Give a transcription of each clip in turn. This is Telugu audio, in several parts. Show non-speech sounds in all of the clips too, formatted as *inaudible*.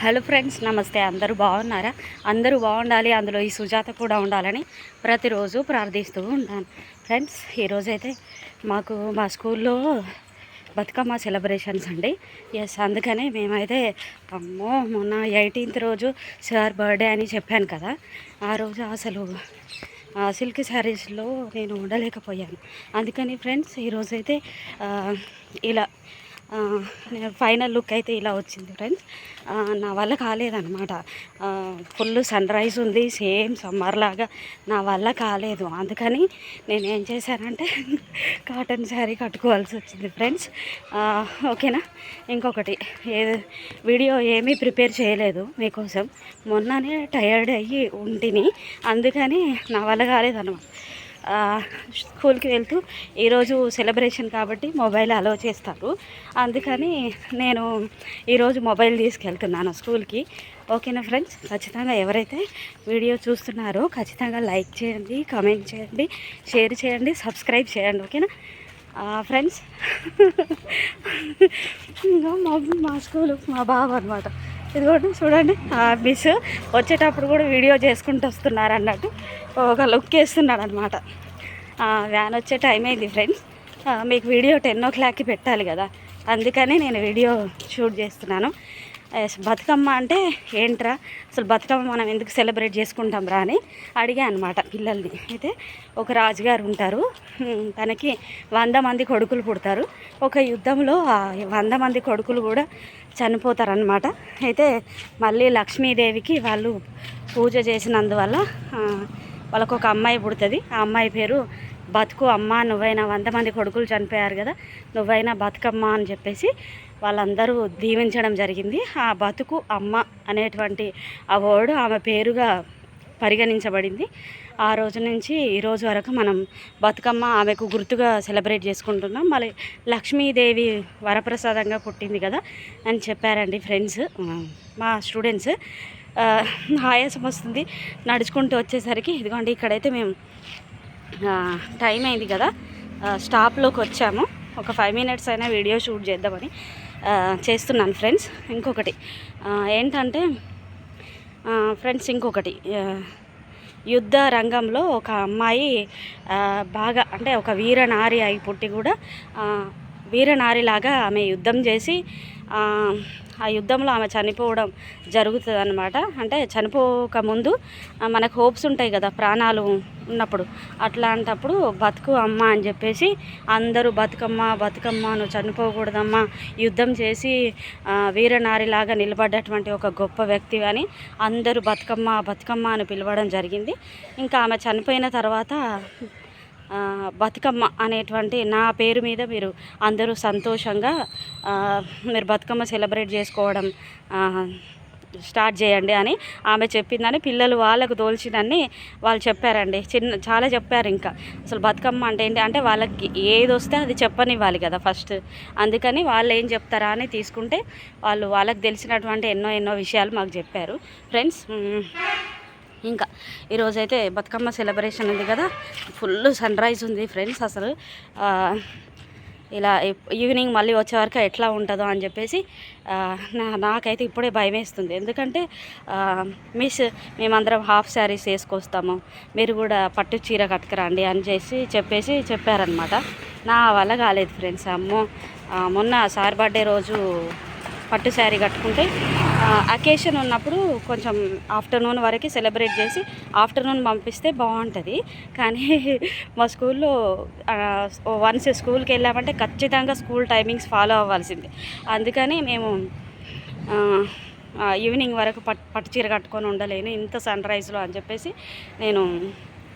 హలో ఫ్రెండ్స్ నమస్తే. అందరూ బాగున్నారా? అందరూ బాగుండాలి. అందులో ఈ సుజాత కూడా ఉండాలని ప్రతిరోజు ప్రార్థిస్తూ ఉంటాను ఫ్రెండ్స్ ఈరోజైతే మాకు మా స్కూల్లో బతుకమ్మ సెలబ్రేషన్స్ అండి. ఎస్ అందుకనే మేమైతే అమ్మో మొన్న ఎయిటీన్త్ రోజు సార్ బర్త్డే అని చెప్పాను కదా. ఆ రోజు అసలు ఆ సిల్క్ శారీస్లో నేను ఉండలేకపోయాను. అందుకని ఫ్రెండ్స్ ఈరోజైతే ఇలా ఫైనల్ లుక్ అయితే ఇలా వచ్చింది ఫ్రెండ్స్ నా వల్ల కాలేదన్నమాట. ఫుల్ సన్ రైజ్ ఉంది సేమ్ సమ్మర్ లాగా. నా వల్ల కాలేదు. అందుకని నేను ఏం చేశానంటే *laughs* కాటన్ శారీ కట్టుకోవాల్సి వచ్చింది ఫ్రెండ్స్ ఓకేనా? ఇంకొకటి ఏ వీడియో ఏమీ ప్రిపేర్ చేయలేదు మీకోసం. మొన్ననే టయర్డ్ అయ్యి ఉంటిని. అందుకని నా వల్ల కాలేదన్నమాట. స్కూల్కి వెళ్తూ ఈరోజు సెలబ్రేషన్ కాబట్టి మొబైల్ అలో చేస్తారు. అందుకని నేను ఈరోజు మొబైల్ తీసుకెళ్తున్నాను స్కూల్కి. ఓకేనా ఫ్రెండ్స్? ఖచ్చితంగా ఎవరైతే వీడియో చూస్తున్నారో ఖచ్చితంగా లైక్ చేయండి కామెంట్ చేయండి షేర్ చేయండి సబ్స్క్రైబ్ చేయండి. ఓకేనా? ఫ్రెండ్స్? *laughs* ఇంకా మా మా స్కూల్ మా బాబు అనమాట ఇదిగోండి చూడండి ఆఫీస్ వచ్చేటప్పుడు కూడా వీడియో చేసుకుంటూ వస్తున్నారు అన్నట్టు. ఒక లుక్ వేస్తున్నాడు అనమాట వ్యాన్ వచ్చే టైం అయింది ఫ్రెండ్స్ మీకు వీడియో టెన్ ఓ క్లాక్కి పెట్టాలి కదా. అందుకని నేను వీడియో షూట్ చేస్తున్నాను. బతుకమ్మ అంటే ఏంట్రా? అసలు బతుకమ్మ మనం ఎందుకు సెలబ్రేట్ చేసుకుంటాం రా అని అడిగా అనమాట పిల్లల్ని. అయితే ఒక రాజుగారు ఉంటారు. తనకి వంద మంది కొడుకులు పుడతారు. ఒక యుద్ధంలో వంద మంది కొడుకులు కూడా చనిపోతారనమాట అయితే మళ్ళీ లక్ష్మీదేవికి వాళ్ళు పూజ చేసినందువల్ల వాళ్ళకు ఒక అమ్మాయి పుడుతుంది. ఆ అమ్మాయి పేరు బతుకు అమ్మ నువ్వైనా వంద మంది కొడుకులు చనిపోయారు కదా నువ్వైనా బతుకమ్మ అని చెప్పేసి వాళ్ళందరూ దీవించడం జరిగింది. ఆ బతుకు అమ్మ అనేటువంటి ఆ వర్డ్ ఆమె పేరుగా పరిగణించబడింది. ఆ రోజు నుంచి ఈ రోజు వరకు మనం బతుకమ్మ ఆమెకు గుర్తుగా సెలబ్రేట్ చేసుకుంటున్నాం. మళ్ళీ లక్ష్మీదేవి వరప్రసాదంగా పుట్టింది కదా అని చెప్పారండి ఫ్రెండ్స్ మా స్టూడెంట్స్. ఆయాసం వస్తుంది. నడుచుకుంటూ వచ్చేసరికి ఇదిగోండి ఇక్కడైతే మేము టైం అయింది కదా. స్టాప్లోకి వచ్చాము. ఒక ఫైవ్ మినిట్స్ అయినా వీడియో షూట్ చేద్దామని. చేస్తున్నాను ఫ్రెండ్స్ ఇంకొకటి. ఏంటంటే ఫ్రెండ్స్ ఇంకొకటి. యుద్ధ రంగంలో ఒక అమ్మాయి బాగా అంటే ఒక వీరనారి అయి పుట్టి కూడా వీరనారిలాగా ఆమె యుద్ధం చేసి ఆ, యుద్ధంలో ఆమె చనిపోవడం జరుగుతుంది అనమాట అంటే చనిపోక ముందు మనకు హోప్స్ ఉంటాయి కదా ప్రాణాలు ఉన్నప్పుడు. అట్లాంటప్పుడు బతుకు అమ్మ అని చెప్పేసి అందరూ బతుకమ్మ బతుకమ్మ నువ్వు చనిపోకూడదమ్మా యుద్ధం చేసి వీరనారిలాగా నిలబడ్డటువంటి ఒక గొప్ప వ్యక్తి అని అందరూ బతుకమ్మ బతుకమ్మ అని పిలవడం జరిగింది. ఇంకా ఆమె చనిపోయిన తర్వాత బతుకమ్మ అనేటువంటి నా పేరు మీద మీరు అందరూ సంతోషంగా మీరు బతుకమ్మ సెలబ్రేట్ చేసుకోవడం స్టార్ట్ చేయండి అని ఆమె చెప్పిందని పిల్లలు వాళ్ళకు తోల్చినన్ని వాళ్ళు చెప్పారండి. చిన్న చాలా చెప్పారు ఇంకా. అసలు బతుకమ్మ అంటే ఏంటి? అంటే వాళ్ళకి ఏది వస్తే అది చెప్పనివ్వాలి కదా ఫస్ట్. అందుకని వాళ్ళు ఏం చెప్తారా అని తీసుకుంటే వాళ్ళు వాళ్ళకి తెలిసినటువంటి ఎన్నో ఎన్నో విషయాలు మాకు చెప్పారు. ఫ్రెండ్స్ ఇంకా ఈరోజైతే బతుకమ్మ సెలబ్రేషన్ ఉంది కదా. ఫుల్ సన్ రైజ్ ఉంది ఫ్రెండ్స్ అసలు. ఇలా ఈవినింగ్ మళ్ళీ వచ్చే వరకు ఎట్లా ఉంటుందో అని చెప్పేసి నా నాకైతే ఇప్పుడే భయం వేస్తుంది ఎందుకంటే మిస్ మేమందరం హాఫ్ శారీస్ వేసుకొస్తాము. మీరు కూడా పట్టు చీర కట్టుకురండి అని చేసి చెప్పేసి చెప్పారనమాట నా వల్ల కాలేదు ఫ్రెండ్స్ అమ్మో. మొన్న సార్ బర్త్డే రోజు పట్టు శారీ కట్టుకుంటే అకేషన్ ఉన్నప్పుడు కొంచెం ఆఫ్టర్నూన్ వరకు సెలబ్రేట్ చేసి ఆఫ్టర్నూన్ పంపిస్తే బాగుంటుంది. కానీ మా స్కూల్లో వన్స్ స్కూల్కి వెళ్ళామంటే ఖచ్చితంగా స్కూల్ టైమింగ్స్ ఫాలో అవ్వాల్సిందే. అందుకని మేము ఈవినింగ్ వరకు పట్ పట్టు చీర కట్టుకొని ఉండలేను. ఇంత సన్ రైజ్లో అని చెప్పేసి నేను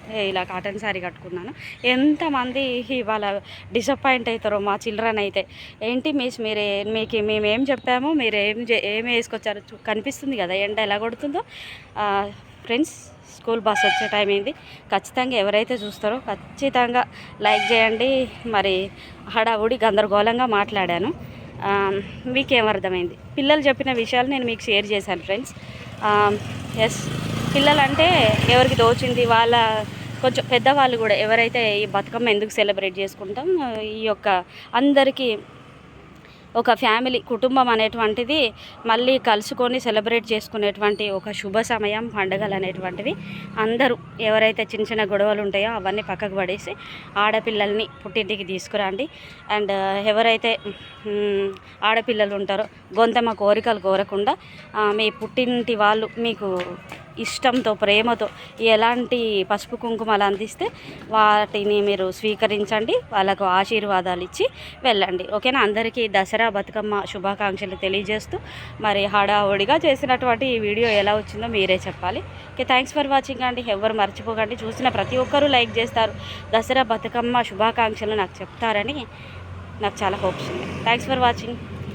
ఇలా కాటన్ శారీ కట్టుకున్నాను. ఎంతమంది ఇవాళ డిసప్పాయింట్ అవుతారో మా చిల్డ్రన్ అయితే. ఏంటి మిస్ మీరే మీకు మేము ఏం చెప్పామో మీరు ఏం చే- ఏం వేసుకొచ్చారో చూ- కనిపిస్తుంది కదా ఎండ ఎలా కొడుతుందో. ఫ్రెండ్స్ స్కూల్ బస్ వచ్చే టైం ఏంది ఖచ్చితంగా ఎవరైతే చూస్తారో ఖచ్చితంగా లైక్ చేయండి. మరి హడావుడి గందరగోళంగా మాట్లాడాను. మీకేం అర్థమైంది? పిల్లలు చెప్పిన విషయాలు నేను మీకు షేర్ చేశాను ఫ్రెండ్స్ ఎస్ పిల్లలంటే ఎవరికి దోచింది వాళ్ళ కొంచెం పెద్దవాళ్ళు కూడా ఎవరైతే ఈ బతుకమ్మ ఎందుకు సెలబ్రేట్ చేసుకుంటాం? ఈ యొక్క అందరికీ ఒక ఫ్యామిలీ కుటుంబం అనేటువంటిది మళ్ళీ కలుసుకొని సెలబ్రేట్ చేసుకునేటువంటి ఒక శుభ సమయం పండుగలు అనేటువంటివి అందరూ ఎవరైతే చిన్న చిన్న గొడవలు ఉంటాయో అవన్నీ పక్కకు పడేసి ఆడపిల్లల్ని పుట్టింటికి తీసుకురండి. అండ్ ఎవరైతే ఆడపిల్లలు ఉంటారో గొంతమ కోరికలు కోరకుండా మీ పుట్టింటి వాళ్ళు మీకు ఇష్టంతో ప్రేమతో ఎలాంటి పసుపు కుంకుమలు అందిస్తే వాటిని మీరు స్వీకరించండి వాళ్ళకు ఆశీర్వాదాలు ఇచ్చి వెళ్ళండి. ఓకేనా? అందరికీ దసరా బతుకమ్మ శుభాకాంక్షలు తెలియజేస్తూ మరి హడావుడిగా చేసినటువంటి ఈ వీడియో ఎలా వచ్చిందో మీరే చెప్పాలి. ఓకే థ్యాంక్స్ ఫర్ వాచింగ్ అండి. ఎవరు మర్చిపోకండి. చూసిన ప్రతి ఒక్కరూ లైక్ చేస్తారు. దసరా బతుకమ్మ శుభాకాంక్షలు నాకు చెప్తారని నాకు చాలా హోప్స్ ఉంది థ్యాంక్స్ ఫర్ వాచింగ్